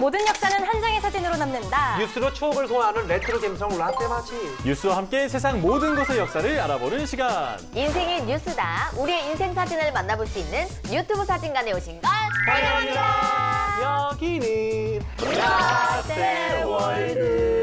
모든 역사는 한 장의 사진으로 남는다. 뉴스로 추억을 소환하는 레트로 감성 라떼마치. 뉴스와 함께 세상 모든 것의 역사를 알아보는 시간. 인생이 뉴스다. 우리의 인생 사진을 만나볼 수 있는 유튜브 사진관에 오신 걸 환영합니다. 여기는 라떼월드.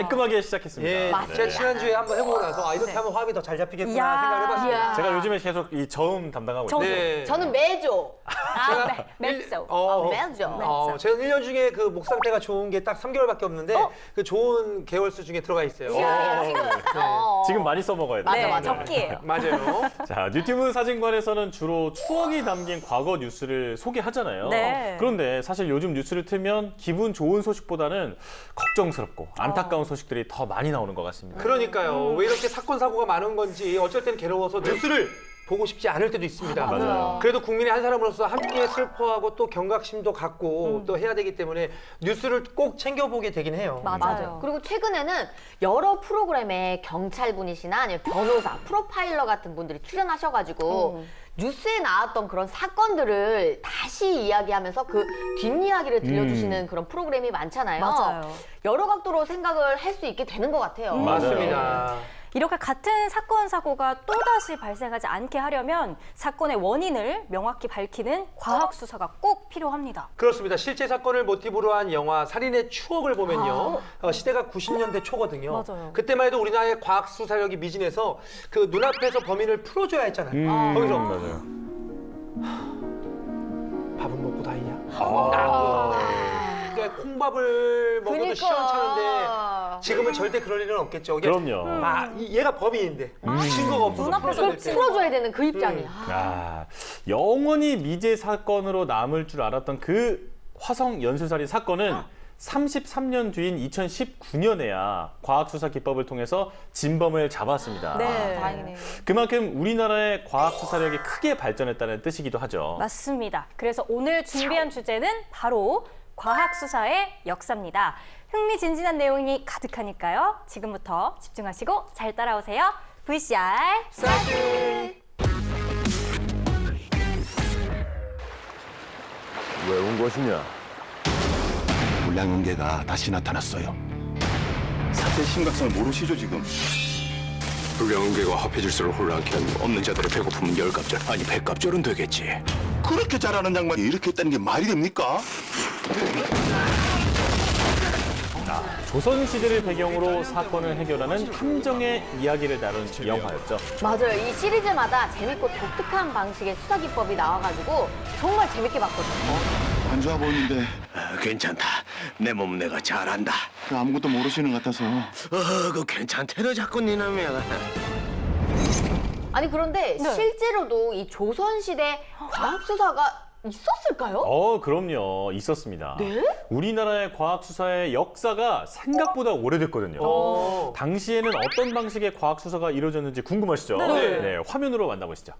깔끔하게 시작했습니다. 예. 제가 지난주에 한번 해보고 나서 아, 이렇게 하면 화음이 더 잘 잡히겠구나 이야. 생각을 해봤습니다. 이야. 제가 요즘에 계속 이 저음 담당하고. 있는데 네. 저는 매조. 아, 매-. 어, 아, 매죠. 어, 제가 1년 중에 그 목 상태가 좋은 게 딱 3개월밖에 없는데 어? 그 좋은 개월수 중에 들어가 있어요. 이야, 지금. 어. 지금 많이 써먹어야 돼요. 맞아, 네, 맞아. 적기예요. 맞아요. 자, 유튜브 사진관에서는 주로 추억이 담긴 과거 뉴스를 소개하잖아요. 네. 그런데 사실 요즘 뉴스를 틀면 기분 좋은 소식보다는 걱정스럽고 안타까운 소식들이 더 많이 나오는 것 같습니다. 그러니까요. 왜 이렇게 사건 사고가 많은 건지 어쩔 땐 괴로워서 뉴스를 보고 싶지 않을 때도 있습니다. 맞아요. 그래도 국민의 한 사람으로서 함께 슬퍼하고 또 경각심도 갖고 또 해야 되기 때문에 뉴스를 꼭 챙겨보게 되긴 해요. 맞아요. 맞아요. 그리고 최근에는 여러 프로그램에 경찰분이시나 아니면 변호사, 프로파일러 같은 분들이 출연하셔가지고 뉴스에 나왔던 그런 사건들을 다시 이야기하면서 그 뒷이야기를 들려주시는 그런 프로그램이 많잖아요. 맞아요. 여러 각도로 생각을 할 수 있게 되는 것 같아요. 맞습니다. 이렇게 같은 사건 사고가 또다시 발생하지 않게 하려면 사건의 원인을 명확히 밝히는 과학 수사가 꼭 필요합니다. 그렇습니다. 실제 사건을 모티브로 한 영화 살인의 추억을 보면요. 어, 시대가 90년대 초거든요. 맞아요. 그때만 해도 우리나라의 과학 수사력이 미진해서 그 눈앞에서 범인을 풀어줘야 했잖아요. 음, 거기서 맞아요. 밥은 먹고 다니냐? 아, 그러니까 콩밥을 먹어도 그러니까. 시원찮은데 지금은 절대 그럴 일은 없겠죠. 이게 그럼요. 아, 이- 얘가 범인인데 증거가 없어서 눈앞에서 풀어줘야 될 때. 풀어줘야 되는 그 입장이. 음. 아, 아, 영원히 미제 사건으로 남을 줄 알았던 그 화성 연쇄살인 사건은 33년 뒤인 2019년에야 과학수사 기법을 통해서 진범을 잡았습니다. 네. 다행이네요. 그만큼 우리나라의 과학수사력이 크게 발전했다는 뜻이기도 하죠. 맞습니다. 그래서 오늘 준비한 주제는 바로 과학 수사의 역사입니다. 흥미진진한 내용이 가득하니까요. 지금부터 집중하시고 잘 따라오세요. VCR 왜온 것이냐? 불량용계가 다시 나타났어요. 사태 심각성을 모르시죠 지금? 불량용계가 합해질수록 혼란케 하는 없는 자들의 배고픔은 열갑절 아니 백갑절은 되겠지. 그렇게 잘하는 양반이 이렇게 했다는 게 말이 됩니까? 조선시대를 배경으로 사건을 해결하는 탐정의 이야기를 다룬 영화였죠. 맞아요. 이 시리즈마다 재밌고 독특한 방식의 수사 기법이 나와가지고 정말 재밌게 봤거든요. 안 좋아 보이는데 괜찮다. 내 몸 내가 잘한다. 아무것도 모르시는 것 같아서. 어, 그 괜찮대로 자꾸 니놈이야. 아니 그런데 네. 실제로도 이 조선시대 과학 수사가 있었을까요? 어, 그럼요. 있었습니다. 네? 우리나라의 과학 수사의 역사가 생각보다 오래됐거든요. 어. 당시에는 어떤 방식의 과학 수사가 이루어졌는지 궁금하시죠? 네. 화면으로 만나보시죠.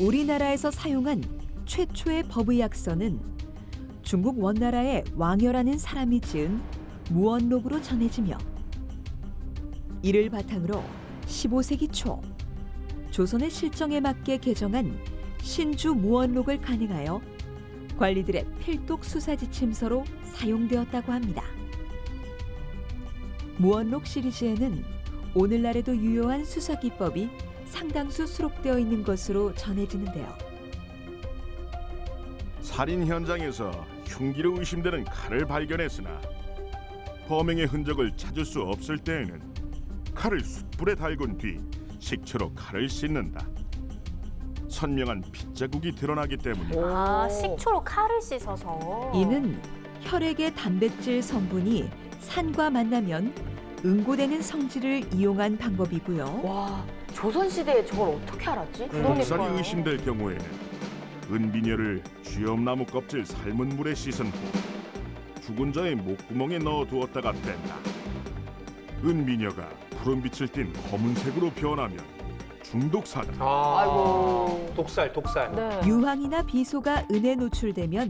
우리나라에서 사용한 최초의 법의학서는 중국 원나라의 왕여라는 사람이 지은 무언록으로 전해지며 이를 바탕으로 15세기 초 조선의 실정에 맞게 개정한 신주 무언록을 간행하여 관리들의 필독 수사 지침서로 사용되었다고 합니다. 무언록 시리즈에는 오늘날에도 유효한 수사 기법이 상당수 수록되어 있는 것으로 전해지는데요. 살인 현장에서 흉기로 의심되는 칼을 발견했으나 범행의 흔적을 찾을 수 없을 때에는 칼을 숯불에 달군 뒤 식초로 칼을 씻는다. 선명한 핏자국이 드러나기 때문이다. 아, 식초로 칼을 씻어서 이는 혈액의 단백질 성분이 산과 만나면 응고되는 성질을 이용한 방법이고요. 와 조선시대에 저걸 어떻게 알았지? 독살이 의심될 경우에는 은비녀를 쥐엄나무 껍질 삶은 물에 씻은 후 죽은 자의 목구멍에 넣어 두었다가 뺀다. 은비녀가 푸른 빛을 띤 검은색으로 변하면 중독사다. 아, 아이고. 독살, 독살. 네. 유황이나 비소가 은에 노출되면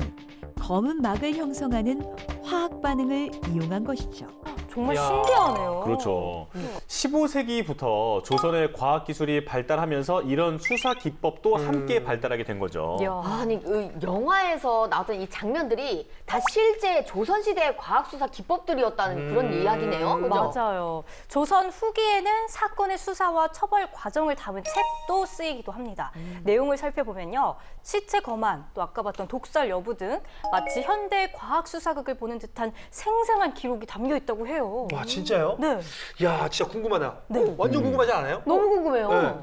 검은 막을 형성하는 화학 반응을 이용한 것이죠. 정말 이야. 신기하네요. 그렇죠. 15세기부터 조선의 과학 기술이 발달하면서 이런 수사 기법도 함께 발달하게 된 거죠. 이야. 아니 그 영화에서 나왔던 이 장면들이 다 실제 조선시대의 과학수사 기법들이었다는 그런 이야기네요. 그죠? 맞아요. 조선 후기에는 사건의 수사와 처벌 과정을 담은 책도 쓰이기도 합니다. 내용을 살펴보면요. 시체 검안, 또 아까 봤던 독살 여부 등 마치 현대 과학 수사극을 보는 듯한 생생한 기록이 담겨 있다고 해요. 와 진짜요? 네. 야 진짜 궁금하다. 네. 어, 완전 궁금하지 않아요? 너무 궁금해요. 네.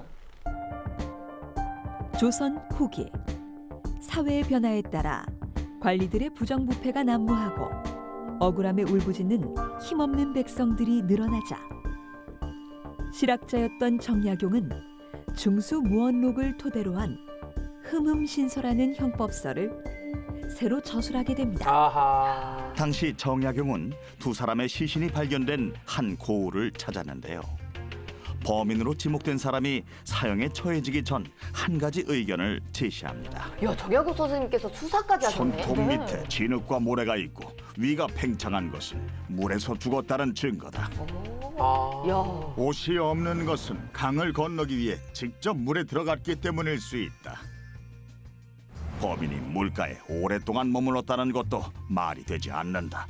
조선 후기 사회의 변화에 따라 관리들의 부정부패가 난무하고 억울함에 울부짖는 힘없는 백성들이 늘어나자 실학자였던 정약용은 중수 무언록을 토대로 한 흠흠신서라는 형법서를 새로 저술하게 됩니다. 아하. 당시 정약용은 두 사람의 시신이 발견된 한 고을을 찾았는데요. 범인으로 지목된 사람이 사형에 처해지기 전 한 가지 의견을 제시합니다. 야 정약용 선생님께서 수사까지 하셨네. 손톱 밑에 진흙과 모래가 있고 위가 팽창한 것은 물에서 죽었다는 증거다. 아. 야. 옷이 없는 것은 강을 건너기 위해 직접 물에 들어갔기 때문일 수 있다. 범인이 물가에 오랫동안 머물렀다는 것도 말이 되지 않는다.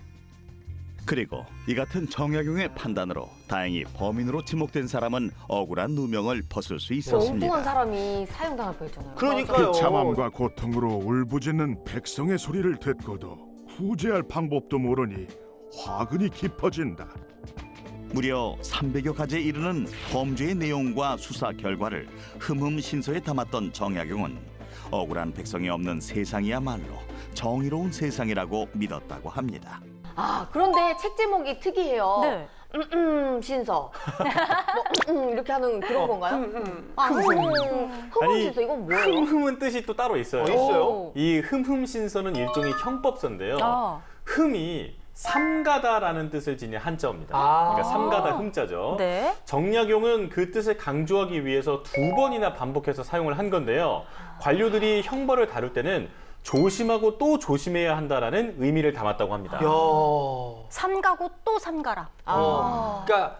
그리고 이 같은 정약용의 판단으로 다행히 범인으로 지목된 사람은 억울한 누명을 벗을 수 엉뚱한 있었습니다. 사람이 사형당할 뻔했잖아요. 그러니까요. 비참함과 고통으로 울부짖는 백성의 소리를 듣고도 구제할 방법도 모르니 화근이 깊어진다. 무려 300여 가지에 이르는 범죄의 내용과 수사 결과를 흠흠신서에 담았던 정약용은 억울한 백성이 없는 세상이야말로 정의로운 세상이라고 믿었다고 합니다. 아 그런데 책 제목이 특이해요. 네. 음, 음, 신서. 뭐, 음, 음, 이렇게 하는 그런 건가요? 아, 흠, 흠, 아니, 신서 이건 뭐예요? 흠흠은 뜻이 또 따로 있어요. 어, 있어요? 오. 이 흠흠 신서는 일종의 형법서인데요. 아. 흠이 삼가다라는 뜻을 지닌 한자어입니다. 아. 그러니까 삼가다 흠자죠. 네. 정약용은 그 뜻을 강조하기 위해서 두 번이나 반복해서 사용을 한 건데요. 관료들이 형벌을 다룰 때는 조심하고 또 조심해야 한다라는 의미를 담았다고 합니다. 야. 삼가고 또 삼가라. 아. 어. 그러니까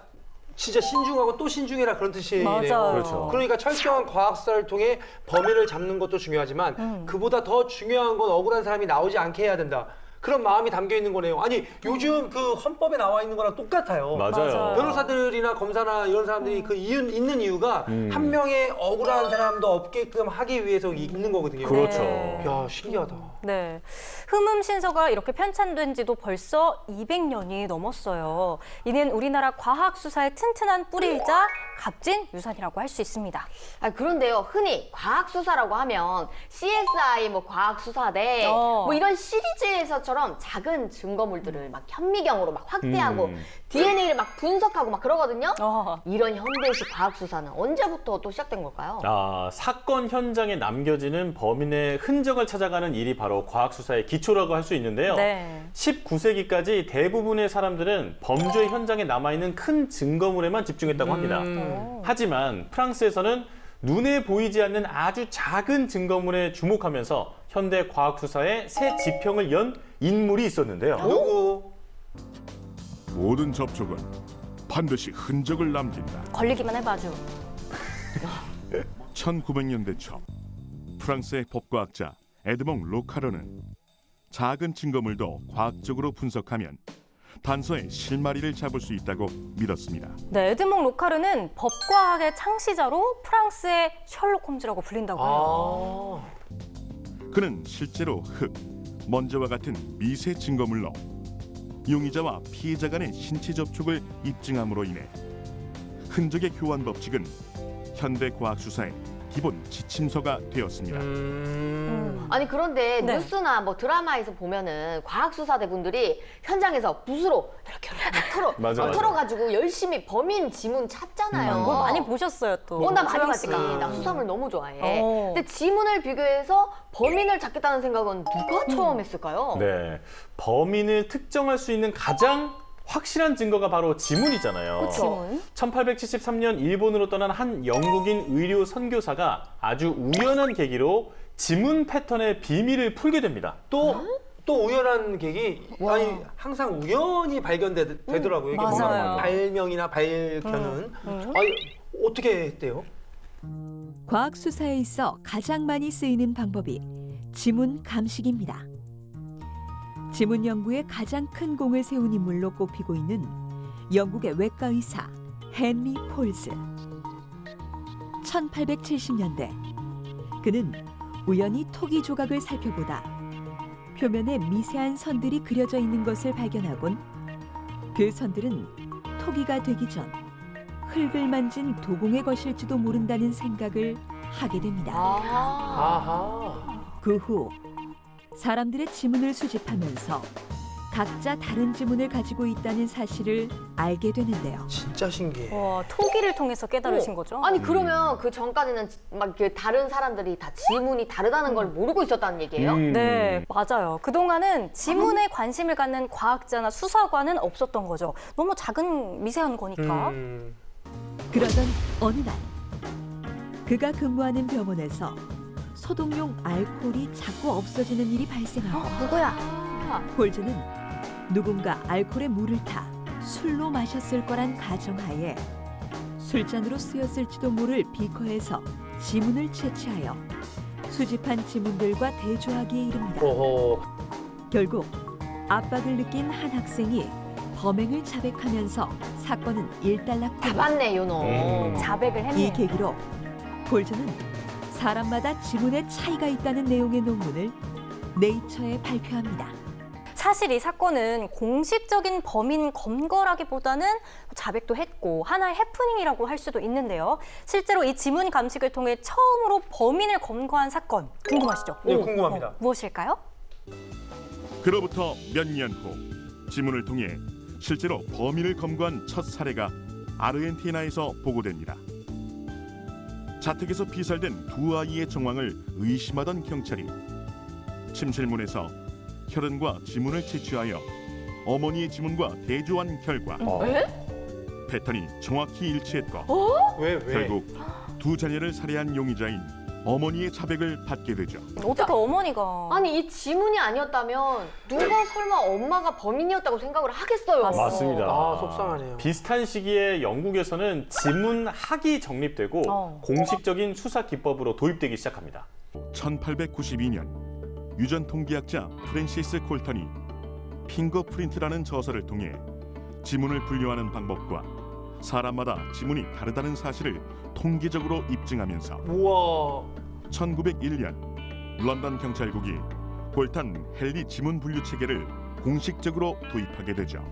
진짜 신중하고 또 신중해라 그런 뜻이네요. 맞아요. 그렇죠. 그러니까 철저한 과학사를 통해 범인을 잡는 것도 중요하지만 음. 그보다 더 중요한 건 억울한 사람이 나오지 않게 해야 된다. 그런 마음이 담겨 있는 거네요. 아니 요즘 그 헌법에 나와 있는 거랑 똑같아요. 맞아요. 맞아요. 변호사들이나 검사나 이런 사람들이 그 이유 있는 이유가 음. 한 명의 억울한 사람도 없게끔 하기 위해서 있는 거거든요. 그렇죠. 네. 야 신기하다. 네. 흠흠 신서가 이렇게 편찬된 지도 벌써 200년이 넘었어요. 이는 우리나라 과학 수사의 튼튼한 뿌리이자 값진 유산이라고 할 수 있습니다. 아, 그런데요, 흔히 과학 수사라고 하면 CSI 뭐 과학 수사대 어. 뭐 이런 시리즈에서처럼 작은 증거물들을 막 현미경으로 막 확대하고 음. DNA를 막 분석하고 막 그러거든요. 어. 이런 현대식 과학 수사는 언제부터 또 시작된 걸까요? 아, 사건 현장에 남겨지는 범인의 흔적을 찾아가는 일이 바로 과학 수사의 기초라고 할 수 있는데요. 네. 19세기까지 대부분의 사람들은 범죄 현장에 남아 있는 큰 증거물에만 집중했다고 합니다. 음. 하지만 프랑스에서는 눈에 보이지 않는 아주 작은 증거물에 주목하면서 현대 과학 수사의 새 지평을 연 인물이 있었는데요. 누구? 모든 접촉은 반드시 흔적을 남긴다. 걸리기만 해봐 아주. 1900년대 초 프랑스의 법과학자 에드몽 로카르는 작은 증거물도 과학적으로 분석하면 단서의 실마리를 잡을 수 있다고 믿었습니다. 네, 에드몽 로카르는 법과학의 창시자로 프랑스의 셜록 홈즈라고 불린다고 해요. 아. 그는 실제로 흙, 먼지와 같은 미세 증거물로 용의자와 피해자 간의 신체 접촉을 입증함으로 인해 흔적의 교환 법칙은 현대 과학 수사의 기본 지침서가 되었습니다. 음. 아니 그런데 네. 뉴스나 뭐 드라마에서 보면은 과학 수사대 분들이 현장에서 붓으로 이렇게 털어 맞아. 털어가지고 열심히 범인 지문 찾잖아요. 그거 많이 보셨어요 또. 어, 나 많이 봤지. 나 수사물 너무 좋아해. 어. 근데 지문을 비교해서 범인을 잡겠다는 생각은 누가 음. 처음 했을까요? 네. 범인을 특정할 수 있는 가장 확실한 증거가 바로 지문이잖아요. 지문. 1873년 일본으로 떠난 한 영국인 의료 선교사가 아주 우연한 계기로 지문 패턴의 비밀을 풀게 됩니다. 또 또 우연한 계기 아니 항상 우연히 발견되더라고요. 이게 맞아요. 발명이나 발견은 아니 어떻게 했대요? 과학 수사에 있어 가장 많이 쓰이는 방법이 지문 감식입니다. 지문 연구에 가장 큰 공을 세운 인물로 꼽히고 있는 영국의 외과 의사 헨리 폴즈. 1870년대 그는 우연히 토기 조각을 살펴보다 표면에 미세한 선들이 그려져 있는 것을 발견하곤 그 선들은 토기가 되기 전 흙을 만진 도공의 것일지도 모른다는 생각을 하게 됩니다. 그 후 사람들의 지문을 수집하면서 각자 다른 지문을 가지고 있다는 사실을 알게 되는데요. 진짜 신기해. 와, 토기를 통해서 깨달으신 어. 거죠? 아니 그러면 그 전까지는 막 이렇게 다른 사람들이 다 지문이 다르다는 걸 모르고 있었다는 얘기예요? 음. 네, 맞아요. 그동안은 지문에 관심을 갖는 과학자나 수사관은 없었던 거죠. 너무 작은 미세한 거니까. 음. 그러던 어느 날 그가 근무하는 병원에서 소독용 알코올이 자꾸 없어지는 일이 발생하고 누구야? 폴즈는 누군가 알코올에 물을 타 술로 마셨을 거란 가정하에 술잔으로 쓰였을지도 모를 비커에서 지문을 채취하여 수집한 지문들과 대조하기에 이릅니다. 오호. 결국 압박을 느낀 한 학생이 범행을 자백하면서 사건은 다 일단락됩니다. 봤네 요놈. 음. 자백을 이 했네요. 계기로 폴즈는 사람마다 지문에 차이가 있다는 내용의 논문을 네이처에 발표합니다. 사실 이 사건은 공식적인 범인 검거라기보다는 자백도 했고 하나의 해프닝이라고 할 수도 있는데요. 실제로 이 지문 감식을 통해 처음으로 범인을 검거한 사건 궁금하시죠? 네, 궁금합니다. 어, 무엇일까요? 그로부터 몇 년 후 지문을 통해 실제로 범인을 검거한 첫 사례가 아르헨티나에서 보고됩니다. 자택에서 피살된 두 아이의 정황을 의심하던 경찰이 침실문에서 혈흔과 지문을 채취하여 어머니의 지문과 대조한 결과 어. 패턴이 정확히 일치했고 왜 왜? 결국 두 자녀를 살해한 용의자인 어머니의 자백을 받게 되죠. 어떻게 어머니가 아니 이 지문이 아니었다면 누가 설마 엄마가 범인이었다고 생각을 하겠어요? 맞습니다. 아 속상하네요. 비슷한 시기에 영국에서는 지문학이 정립되고 어. 공식적인 수사 기법으로 도입되기 시작합니다. 1892년 유전 통계학자 프랜시스 콜턴이 핑거프린트라는 저서를 통해 지문을 분류하는 방법과 사람마다 지문이 다르다는 사실을 통계적으로 입증하면서 우와. 1901년 런던 경찰국이 콜탄 헨리 지문 분류 체계를 공식적으로 도입하게 되죠.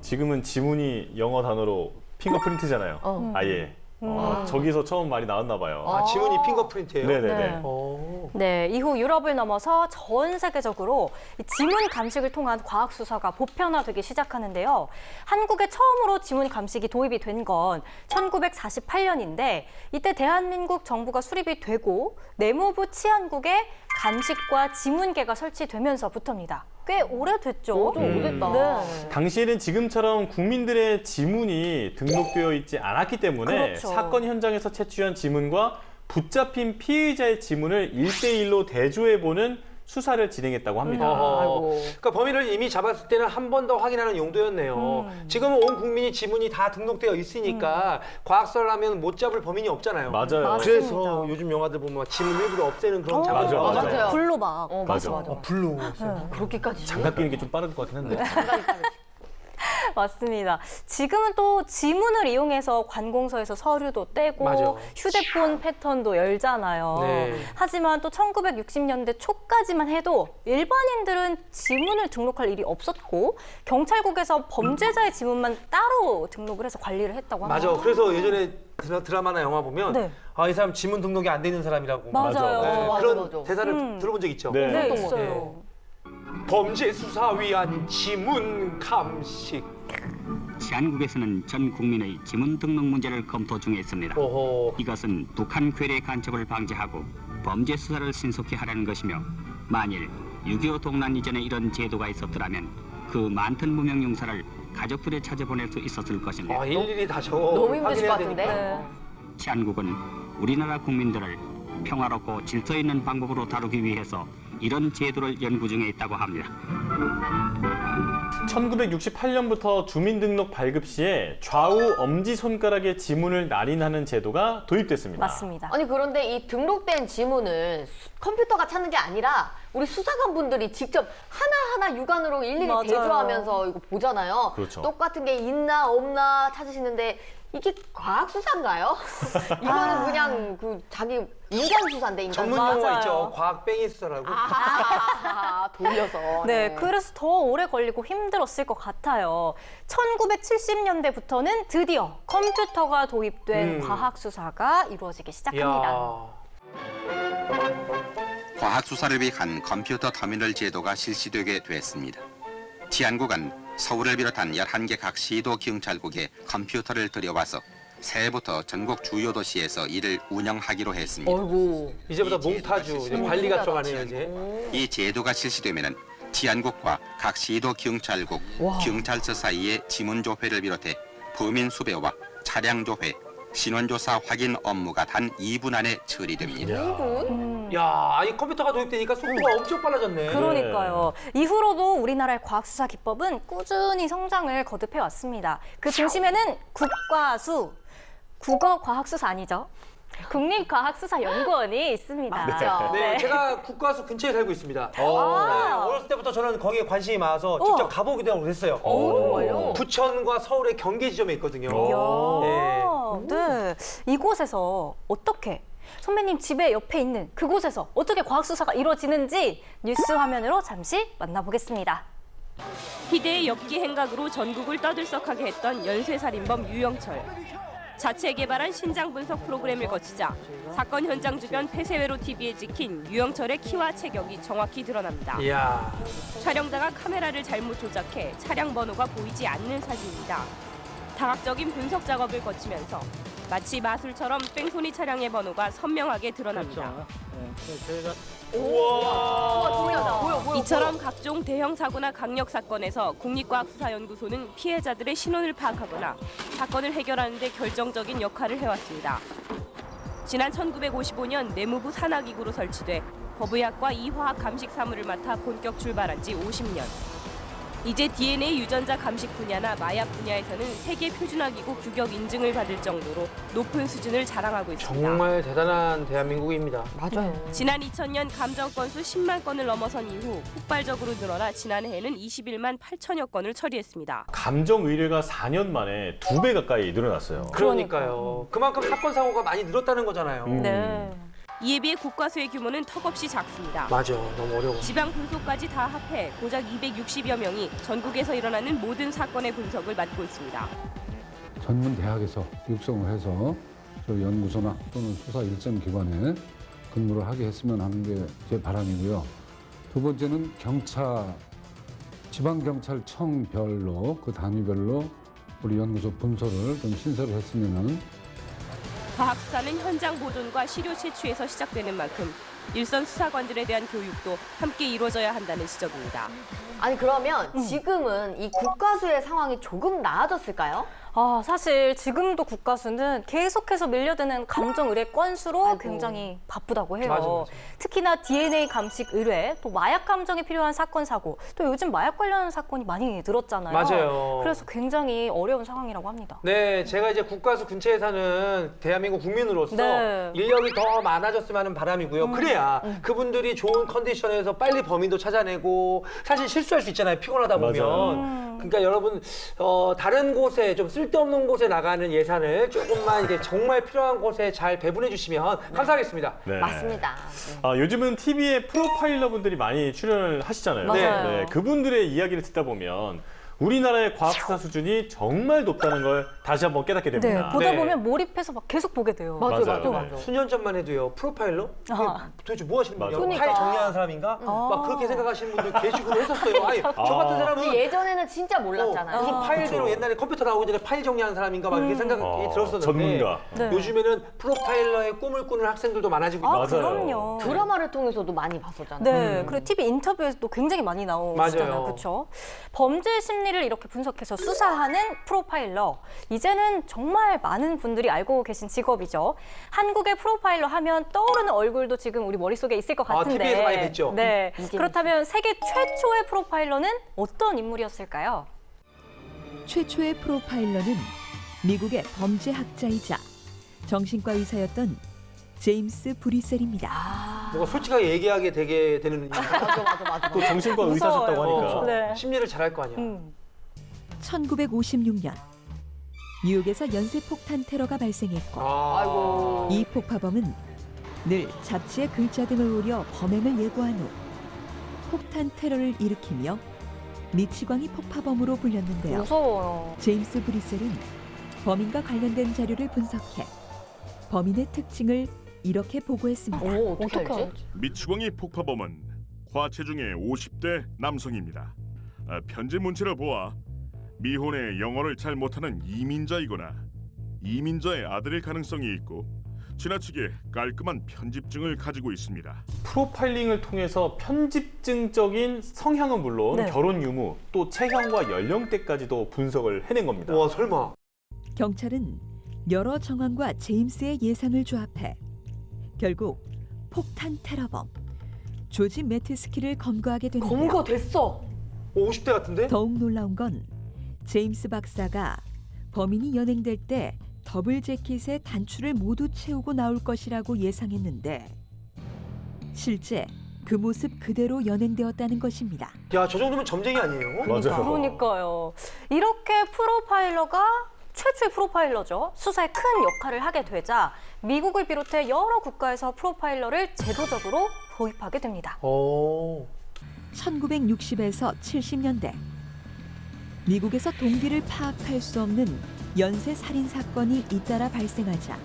지금은 지문이 영어 단어로 핑거프린트잖아요. 어. 아예. 어, 저기서 처음 말이 나왔나 봐요. 아 지문이 핑거프린트예요? 네네네. 네. 오. 네, 이후 유럽을 넘어서 전 세계적으로 이 지문 감식을 통한 과학 수사가 보편화되기 시작하는데요. 한국에 처음으로 지문 감식이 도입이 된 건 1948년인데 이때 대한민국 정부가 수립이 되고 내무부 치안국에 감식과 지문계가 설치되면서부터입니다. 꽤 오래됐죠. 어, 좀 오래됐다. 네. 당시에는 지금처럼 국민들의 지문이 등록되어 있지 않았기 때문에 그렇죠. 사건 현장에서 채취한 지문과 붙잡힌 피의자의 지문을 일대일로 대조해보는 수사를 진행했다고 합니다. 아이고. 그러니까 범인을 이미 잡았을 때는 한 번 더 확인하는 용도였네요. 지금은 온 국민이 지문이 다 등록되어 있으니까 과학서를 하면 못 잡을 범인이 없잖아요. 맞아요. 맞습니다. 그래서 요즘 영화들 보면 막 지문 일부러 없애는 그런 어, 장면 맞아, 많아요. 맞아. 불로 막. 어 맞아 맞아. 맞아. 블루. 그렇게까지. 장갑 끼는 게 좀 빠를 것 같긴 한데. 빠르지. 맞습니다. 지금은 또 지문을 이용해서 관공서에서 서류도 떼고 맞아. 휴대폰 패턴도 열잖아요. 네. 하지만 또 1960년대 초까지만 해도 일반인들은 지문을 등록할 일이 없었고 경찰국에서 범죄자의 지문만 따로 등록을 해서 관리를 했다고 합니다. 맞아. 그래서 예전에 드라, 드라마나 영화 보면 네. 아 이 사람 지문 등록이 안 돼 있는 사람이라고. 맞아요. 네, 맞아, 그런 맞아. 대사를 음. 들어본 적 있죠. 네. 네? 있어요. 범죄 수사 위한 지문 감식. 치안국에서는 전 국민의 지문 등록 문제를 검토 중에 있습니다. 오호. 이것은 북한 괴뢰 간첩을 방지하고 범죄 수사를 신속히 하려는 것이며 만일 6.25 동란 이전에 이런 제도가 있었더라면 그 많던 무명 용사를 가족들에 찾아보낼 수 있었을 것입니다. 아 일일이 다 저. 너무 힘드실 것 확인해야 같은데. 되니까. 네. 치안국은 우리나라 국민들을 평화롭고 질서 있는 방법으로 다루기 위해서 이런 제도를 연구 중에 있다고 합니다. 1968년부터 주민등록 발급 시에 좌우 엄지 손가락의 지문을 날인하는 제도가 도입됐습니다. 맞습니다. 아니 그런데 이 등록된 지문을 수- 컴퓨터가 찾는 게 아니라 우리 수사관 분들이 직접 하나하나 육안으로 일일이 맞아요. 대조하면서 이거 보잖아요. 그렇죠. 똑같은 게 있나 없나 찾으시는데 이게 과학 수사인가요? 이거는 그냥 그 자기 인간 수사인데 인간 전문 수사. 용어 맞아요. 있죠. 과학 뺑이스라고. 아, 돌려서. 네, 그래서 더 오래 걸리고 힘들었을 것 같아요. 1970년대부터는 드디어 컴퓨터가 도입된 음. 과학 수사가 이루어지기 시작합니다. 이야. 과학 수사를 위한 컴퓨터 터미널 제도가 실시되게 됐습니다. 치안국은 서울을 비롯한 11개 각 시도 경찰국에 컴퓨터를 들여와서 새해부터 전국 주요 도시에서 이를 운영하기로 했습니다. 어이구. 이제부터 이 몽타주 이제 실시되면 관리가 들어가네요 이제. 이 제도가 실시되면 치안국과 각 시도 경찰국, 경찰서 사이의 지문 조회를 비롯해 범인 수배와 차량 조회, 신원조사 확인 업무가 단 2분 안에 처리됩니다. 음. 야, 아니 컴퓨터가 도입되니까 속도가 엄청 빨라졌네. 그러니까요. 이후로도 우리나라의 과학수사 기법은 꾸준히 성장을 거듭해 왔습니다. 그 중심에는 국과수, 국어 과학수사 아니죠? 국립과학수사연구원이 있습니다. 맞죠. 네, 제가 국가수 근처에 살고 있습니다. 네, 아. 어렸을 때부터 저는 거기에 관심이 많아서 어. 직접 가보기도 하고 그랬어요. 정말요? 부천과 서울의 경계 지점에 있거든요. 이야, 네. 이곳에서 어떻게 선배님 집에 옆에 있는 그곳에서 어떻게 과학 수사가 이루어지는지 뉴스 화면으로 잠시 만나보겠습니다. 희대의 엽기 행각으로 전국을 떠들썩하게 했던 연쇄살인범 유영철. 자체 개발한 신장 분석 프로그램을 거치자 사건 현장 주변 폐쇄회로 TV에 찍힌 유영철의 키와 체격이 정확히 드러납니다. 이야, 촬영자가 카메라를 잘못 조작해 차량 번호가 보이지 않는 사진입니다. 다각적인 분석 작업을 거치면서 마치 마술처럼 뺑소니 차량의 번호가 선명하게 드러납니다. 보여, 보여. 이처럼 각종 대형 사고나 강력 사건에서 국립과학수사연구소는 피해자들의 신원을 파악하거나 사건을 해결하는 데 결정적인 역할을 해왔습니다. 지난 1955년 내무부 산하기구로 설치돼 법의학과 이화학 감식 사무를 맡아 본격 출발한 지 50년. 이제 DNA 유전자 감식 분야나 마약 분야에서는 세계 표준화기구 규격 인증을 받을 정도로 높은 수준을 자랑하고 있습니다. 정말 대단한 대한민국입니다. 맞아요. 지난 2000년 감정 건수 10만 건을 넘어선 이후 폭발적으로 늘어나 지난해에는 21만 8천여 건을 처리했습니다. 감정 의뢰가 4년 만에 두 배 가까이 늘어났어요. 그러니까요. 그만큼 사건 사고가 많이 늘었다는 거잖아요. 음. 네. 이에 비해 국과수의 규모는 턱없이 작습니다. 맞아, 너무 어려워. 지방 분소까지 다 합해 고작 260여 명이 전국에서 일어나는 모든 사건의 분석을 맡고 있습니다. 전문 대학에서 육성을 해서 저 연구소나 또는 수사 일정 기관에 근무를 하게 했으면 하는 게 제 바람이고요. 두 번째는 경찰 지방 경찰청별로 그 단위별로 우리 연구소 분소를 좀 신설을 했으면은 과학수사는 현장 보존과 시료 채취에서 시작되는 만큼 일선 수사관들에 대한 교육도 함께 이루어져야 한다는 지적입니다. 아니 그러면 지금은 이 국가수의 상황이 조금 나아졌을까요? 아, 사실 지금도 국가수는 계속해서 밀려드는 감정 의뢰 건수로 아이고. 굉장히 바쁘다고 해요. 맞아, 맞아. 특히나 DNA 감식 의뢰, 또 마약 감정이 필요한 사건 사고, 또 요즘 마약 관련 사건이 많이 늘었잖아요. 맞아요. 그래서 굉장히 어려운 상황이라고 합니다. 네, 제가 이제 국가수 근처에 사는 대한민국 국민으로서 네. 인력이 더 많아졌으면 하는 바람이고요. 그래야 음. 그분들이 좋은 컨디션에서 빨리 범인도 찾아내고 사실 실수할 수 있잖아요. 피곤하다 보면. 맞아요. 음. 그러니까 여러분 어, 다른 곳에 좀 쓸 데없는 곳에 나가는 예산을 조금만 이제 정말 필요한 곳에 잘 배분해 주시면 감사하겠습니다. 네. 맞습니다. 아, 요즘은 TV에 프로파일러 분들이 많이 출연을 하시잖아요. 맞아요. 네, 그분들의 이야기를 듣다 보면 우리나라의 과학수사 수준이 정말 높다는 걸 다시 한번 깨닫게 네, 됩니다. 보다 네. 보면 몰입해서 막 계속 보게 돼요. 맞아요, 맞아요. 맞아요, 네. 맞아요. 수년 전만 해도요 프로파일러 아. 도대체 뭐 하시는 분이야? 맞아. 파일 그러니까. 정리하는 사람인가? 막 그렇게 생각하시는 분들 계시고 했었어요. 아니 저 같은 아. 사람은 예전에는 진짜 몰랐잖아요. 어, 무슨 파일대로 그쵸. 옛날에 컴퓨터 나오기 전에 파일 정리하는 사람인가 막 이렇게 생각이 어, 들었었는데 전문가. 네. 요즘에는 프로파일러의 꿈을 꾸는 학생들도 많아지고 아, 있어요. 맞아요. 그럼요. 드라마를 통해서도 많이 봤었잖아요. 네, 그리고 TV 인터뷰에서도 굉장히 많이 나오시잖아요. 맞아요. 그렇죠? 범죄 심리 심리를 이렇게 분석해서 수사하는 프로파일러. 이제는 정말 많은 분들이 알고 계신 직업이죠. 한국의 프로파일러 하면 떠오르는 얼굴도 지금 우리 머릿속에 있을 것 아, 같은데. TV 에서 많이 뵀죠? 네. 그렇다면 세계 최초의 프로파일러는 어떤 인물이었을까요? 최초의 프로파일러는 미국의 범죄학자이자 정신과 의사였던 제임스 브리셀입니다. 뭔가 솔직하게 얘기하게 되게 되는 맞아 맞아 맞아. 또 정신과 의사셨다고 하니까. 어, 네. 심리를 잘할 거 아니야. 음. 1956년 뉴욕에서 연쇄 폭탄 테러가 발생했고 아. 아이고. 이 폭파범은 늘 잡지에 글자 등을 오려 범행을 예고한 후 폭탄 테러를 일으키며 미치광이 폭파범으로 불렸는데요. 무서워요. 제임스 브리셀은 범인과 관련된 자료를 분석해 범인의 특징을 이렇게 보고했습니다. 오 어떻게, 어떻게 알지? 알지? 미치광이 폭파범은 과체중의 50대 남성입니다. 아, 편지 문체를 보아 미혼에 영어를 잘 못하는 이민자이거나 이민자의 아들일 가능성이 있고 지나치게 깔끔한 편집증을 가지고 있습니다. 프로파일링을 통해서 편집증적인 성향은 물론 네. 결혼 유무, 또 체형과 연령대까지도 분석을 해낸 겁니다. 와 설마. 경찰은 여러 정황과 제임스의 예상을 조합해 결국 폭탄 테러범 조지 매트스키를 검거하게 되는데요. 검거됐어. 50대 같은데? 더욱 놀라운 건 제임스 박사가 범인이 연행될 때 더블 재킷에 단추를 모두 채우고 나올 것이라고 예상했는데 실제 그 모습 그대로 연행되었다는 것입니다. 야 저 정도면 점쟁이 아니에요? 맞아요. 그러니까요. 이렇게 프로파일러가 최초의 프로파일러죠. 수사에 큰 역할을 하게 되자 미국을 비롯해 여러 국가에서 프로파일러를 제도적으로 도입하게 됩니다. 오. 1960에서 70년대 미국에서 동기를 파악할 수 없는 연쇄 살인 사건이 잇따라 발생하자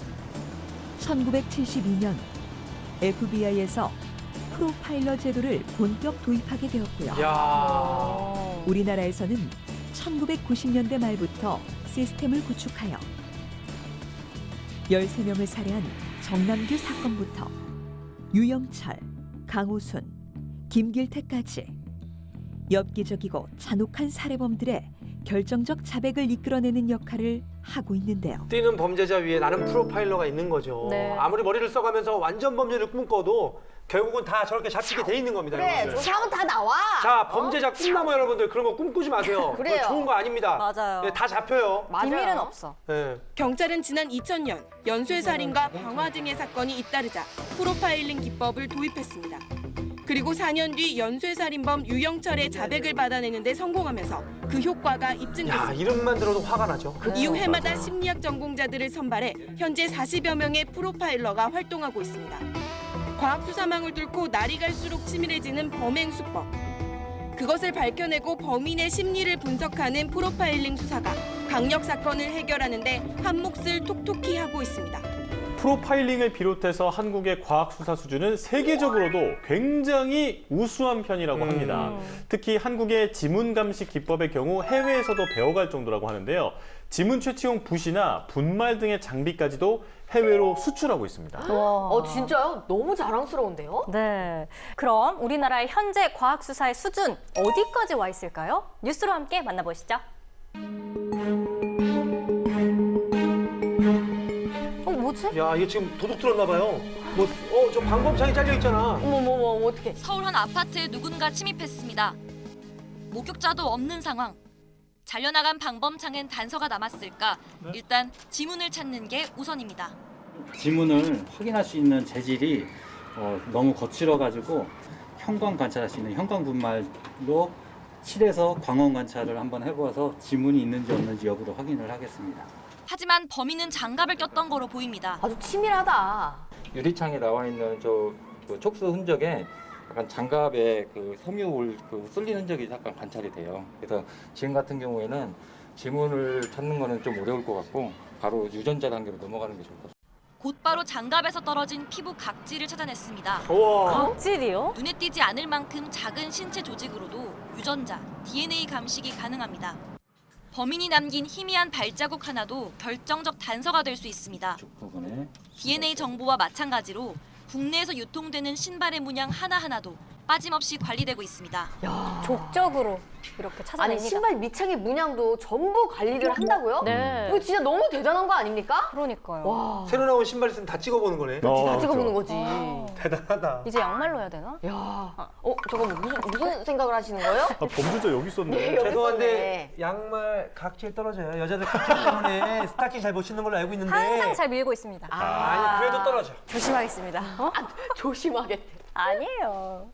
1972년 FBI에서 프로파일러 제도를 본격 도입하게 되었고요. 야. 우리나라에서는 1990년대 말부터 시스템을 구축하여 13명을 살해한 정남규 사건부터 유영철, 강호순, 김길태까지 엽기적이고 잔혹한 살해범들의 결정적 자백을 이끌어내는 역할을 하고 있는데요. 뛰는 범죄자 위에 나는 프로파일러가 있는 거죠. 네. 아무리 머리를 써가면서 완전 범죄를 꿈꿔도 결국은 다 저렇게 잡히게 돼 있는 겁니다. 그래 여러분들. 조사하면 다 나와. 자, 범죄자 꿈나무 여러분들 그런 거 꿈꾸지 마세요. 그래요. 좋은 거 아닙니다. 맞아요. 네, 다 잡혀요. 맞아요. 비밀은 없어. 네. 경찰은 지난 2000년 연쇄살인과 방화 등의 사건이 잇따르자 프로파일링 기법을 도입했습니다. 그리고 4년 뒤 연쇄살인범 유영철의 자백을 받아내는 데 성공하면서 그 효과가 야, 입증됐습니다. 이름만 들어도 화가 나죠. 이후 해마다 심리학 전공자들을 선발해 현재 40여 명의 프로파일러가 활동하고 있습니다. 과학 수사망을 뚫고 날이 갈수록 치밀해지는 범행 수법. 그것을 밝혀내고 범인의 심리를 분석하는 프로파일링 수사가 강력 사건을 해결하는데 한 몫을 톡톡히 하고 있습니다. 프로파일링을 비롯해서 한국의 과학 수사 수준은 세계적으로도 굉장히 우수한 편이라고 음. 합니다. 특히 한국의 지문 감식 기법의 경우 해외에서도 배워갈 정도라고 하는데요. 지문 채취용 붓이나 분말 등의 장비까지도 해외로 수출하고 있습니다. 어 진짜요? 너무 자랑스러운데요? 네. 그럼 우리나라의 현재 과학 수사의 수준 어디까지 와 있을까요? 뉴스로 함께 만나보시죠. 뭐지? 야, 이게 지금 도둑 들었나 봐요. 뭐, 어, 저 방범창이 잘려 있잖아. 어머머머 어떻게? 서울 한 아파트에 누군가 침입했습니다. 목격자도 없는 상황. 잘려나간 방범창엔 단서가 남았을까? 일단 지문을 찾는 게 우선입니다. 지문을 확인할 수 있는 재질이 어, 너무 거칠어 가지고 형광 관찰할 수 있는 형광 분말로 칠해서 광원 관찰을 한번 해보아서 지문이 있는지 없는지 여부를 확인을 하겠습니다. 하지만 범인은 장갑을 꼈던 거로 보입니다. 아주 치밀하다. 유리창에 나와 있는 저그 촉수 흔적에 약간 장갑에 그 섬유울 그 쏠린 흔적이 약간 관찰이 돼요. 그래서 지금 같은 경우에는 지문을 찾는 거는 좀 어려울 것 같고 바로 유전자 단계로 넘어가는 게 좋을 것 같아요. 곧바로 장갑에서 떨어진 피부 각질을 찾아냈습니다. 우와. 각질이요? 눈에 띄지 않을 만큼 작은 신체 조직으로도 유전자, DNA 감식이 가능합니다. 범인이 남긴 희미한 발자국 하나도 결정적 단서가 될 수 있습니다. DNA 정보와 마찬가지로 국내에서 유통되는 신발의 문양 하나하나도 빠짐없이 관리되고 있습니다. 족적으로 이렇게 아니 찾아냅니다. 신발 밑창의 문양도 전부 관리를 한다고요? 네. 이거 진짜 너무 대단한 거 아닙니까? 그러니까요. 와. 새로 나온 신발 있으면 다 찍어보는 거네. 어, 다 찍어보는 그렇죠. 거지. 대단하다. 이제 양말로 해야 되나? 야, 어 잠깐만 무슨 무슨 생각을 하시는 거예요? 아, 범죄자 여기 있었네. 네, 여기 죄송한데 있었네. 양말 각질 떨어져요. 여자들 각질 때문에 스타킹 잘 못 신는 걸로 알고 있는데. 항상 잘 밀고 있습니다. 아니 그래도 떨어져. 조심하겠습니다. 어? 조심하겠대. 아니에요.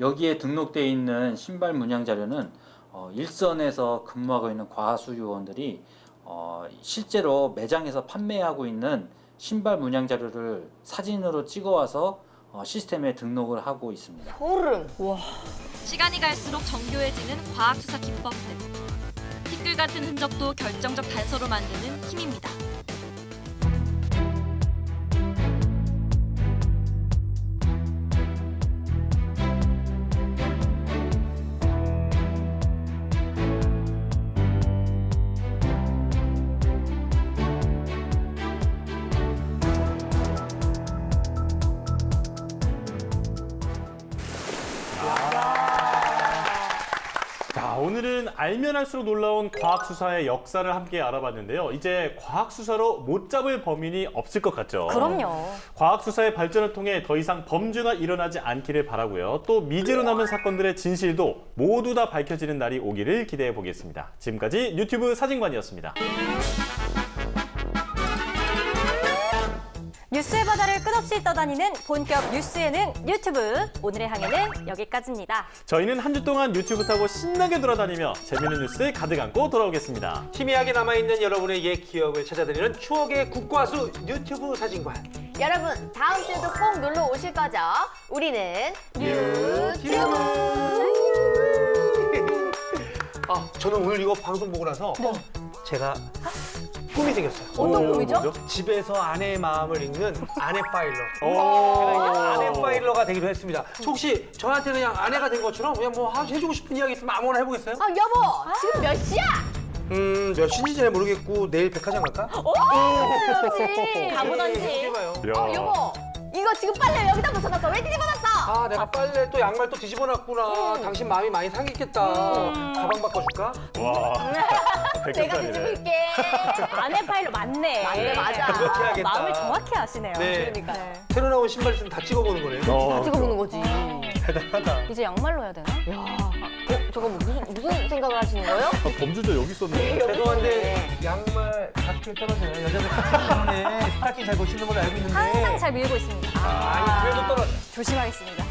여기에 등록돼 있는 신발 문양 자료는 어, 일선에서 근무하고 있는 과수 요원들이 어, 실제로 매장에서 판매하고 있는 신발 문양 자료를 사진으로 찍어와서 어, 시스템에 등록을 하고 있습니다. 소름. 와. 시간이 갈수록 정교해지는 과학 수사 기법들. 티끌 같은 흔적도 결정적 단서로 만드는 힘입니다. 할수록 놀라운 과학 수사의 역사를 함께 알아봤는데요. 이제 과학 수사로 못 잡을 범인이 없을 것 같죠. 그럼요. 과학 수사의 발전을 통해 더 이상 범죄가 일어나지 않기를 바라고요. 또 미제로 남은 사건들의 진실도 모두 다 밝혀지는 날이 오기를 기대해 보겠습니다. 지금까지 유튜브 사진관이었습니다. 뉴스의 바다를 끝없이 떠다니는 본격 뉴스 예능 유튜브. 오늘의 항해는 여기까지입니다. 저희는 한 주 동안 유튜브 타고 신나게 돌아다니며 재밌는 뉴스 가득 안고 돌아오겠습니다. 희미하게 남아있는 여러분의 옛 기억을 찾아드리는 추억의 국과수 유튜브 사진관. 여러분 다음 주에도 꼭 놀러 오실 거죠? 우리는 유튜브. 아, 저는 오늘 이거 방송 보고 나서 제가 꿈이 생겼어요. 어떤 오, 꿈이죠? 뭐죠? 집에서 아내의 마음을 읽는 아내 파일러. 오. 제가 이제 아내 파일러가 되기로 했습니다. 저 혹시 저한테 그냥 아내가 된 것처럼 그냥 뭐 아, 해주고 싶은 이야기 있으면 아무거나 해보겠어요? 아 여보 지금 몇 시야? 음, 몇 시인지 잘 모르겠고 내일 백화점 갈까? 어? 그렇지. 가보던지. 해봐요. 야. 어 여보 이거 지금 빨래 여기다 벗어놨어. 왜 뒤집어놨어? 아, 내가 빨래 또 양말 또 뒤집어놨구나. 당신 마음이 많이 상했겠다. 가방 바꿔줄까? 와. 내가. 뒤집을게. 아내 파일로 맞네. 맞네, 맞아. 그렇게 해야겠다. 마음을 정확히 아시네요. 네. 그러니까. 새로 나온 신발 있으면 다 찍어보는 거네요. 어, 다 찍어보는 거지. 대단하다. 이제 양말로 해야 되나? 야, 어 잠깐만 무슨 무슨 생각을 하시는 거예요? 아, 범죄자 여기 있었네. 죄송한데 양말 각질 떨어져요. 여자들 각질 때문에 스타킹 잘 못 신는 걸로 알고 있는데. 항상 잘 밀고 있습니다. 아니 그래도 떨어져. 조심하겠습니다.